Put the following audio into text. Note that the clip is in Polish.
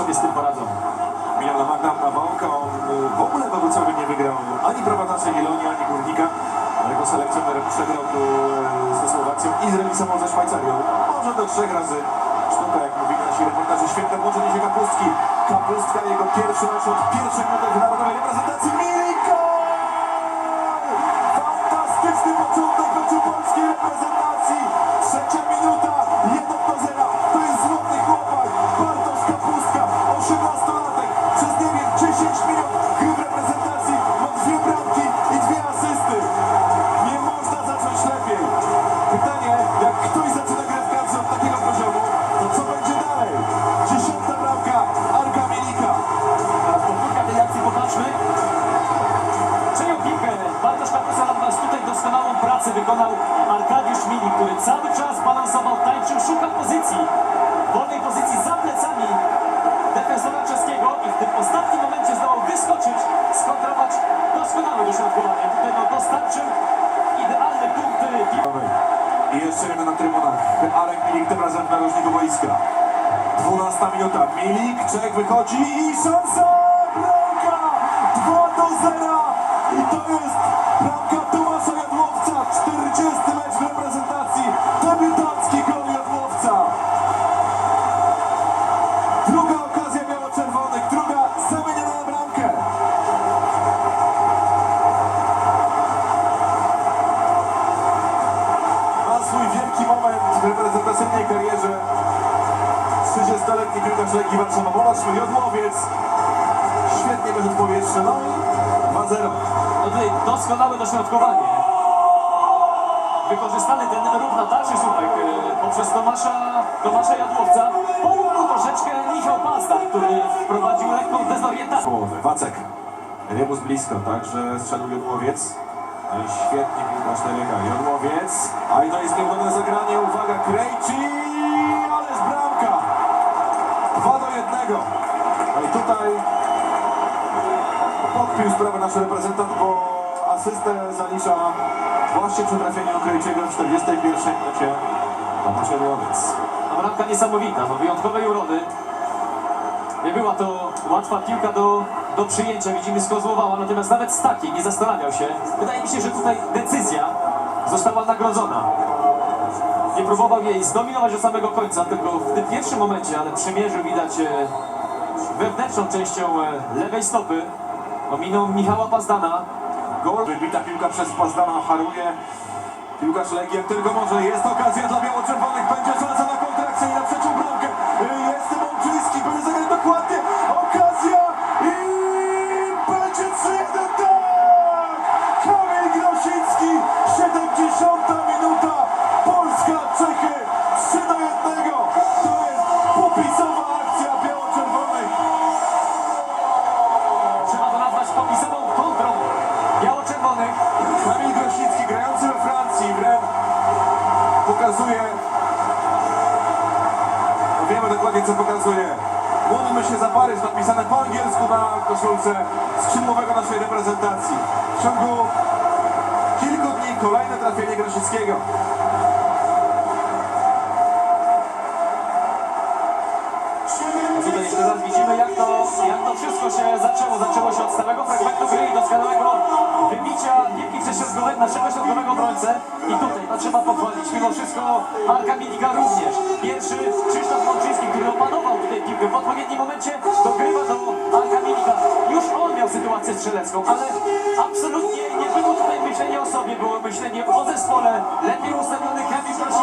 sobie z tym poradzą. Miliona Magna Nawałka, on y, w ogóle Wrocławiu nie wygrał ani Prowadasa Jeloni, ani Górnika, ale selekcjoner przegrał tu y, ze Słowacją i zremisował ze Szwajcarią. Może do trzech razy sztuka, jak mówili nasi reportaże. Święte włączenie się Kapustki. Kapustka, jego pierwszy mecz od pierwszych minut w narodowej reprezentacji. Wykonał Arkadiusz Milik, który cały czas balansował, tańczył, szukał pozycji. Wolnej pozycji za plecami defensora czeskiego i w tym ostatnim momencie zdołał wyskoczyć, skontrować doskonałe dośrodkowanie. Tutaj no, dostarczył idealny punkt y. I jeszcze jeden na trybunach. Arek Milik tym razem w narożniku boiska. 12 minuta. Milik, Czech wychodzi i szansa! Bramka! 2 do 0! I to jest bramka 30-letni piłkarz Legii Warszawa, Wolacz Jodłowiec. Świetnie wyszedł w powietrze, no i 2-0. No tutaj doskonałe dośrodkowanie. Wykorzystany ten ruch na dalszy słupek e, poprzez Tomasza, Tomasza Jadłowca. Pomógł troszeczkę Michał Pazda, który wprowadził lekką dezorientację. Połowy. Wacek. Rebus blisko, także strzelił Jodłowiec. I świetnie piłkarz Tereka. Jodłowiec. A i to jest nieudane zagranie. Uwaga, Krejci! Sprawę nasz reprezentant, bo asystę zalicza właśnie przy trafieniu Krejciego w 41 minucie. Tomasz Jodłowiec. No, bramka niesamowita, no, wyjątkowej urody. Nie była to łatwa piłka do, do przyjęcia, widzimy skozłowała, natomiast nawet z takiej nie zastanawiał się. Wydaje mi się, że tutaj decyzja została nagrodzona. Nie próbował jej zdominować do samego końca, tylko w tym pierwszym momencie, ale przymierzył widać e, wewnętrzną częścią e, lewej stopy. Ominął Michała Pazdana. Gol, wybita piłka przez Pazdana, haruje. Piłkarz Legii jak tylko może. Jest okazja dla biało-czerwonych. Będzie No wiemy dokładnie, co pokazuje. Módlmy się za Paryż, napisane po angielsku na koszulce skrzydłowego naszej reprezentacji. W ciągu kilku dni kolejne trafienie Grosickiego. Tutaj jeszcze raz widzimy, jak to, jak to wszystko się zaczęło. Zaczęło się od stałego fragmentu gry i doskonałego wybicia piłki przez środkowe, naszego środkowego obrońcę. Trzeba pochwalić. Mimo wszystko Arka Milika również. Pierwszy Krzysztof Mączyński, który opanował tutaj piłkę w odpowiednim momencie, dogrywa do Arka Milika. Już on miał sytuację strzelecką, ale absolutnie nie było tutaj myślenia o sobie, było myślenie o zespole. Lepiej ustawiony Kamil Krosiński,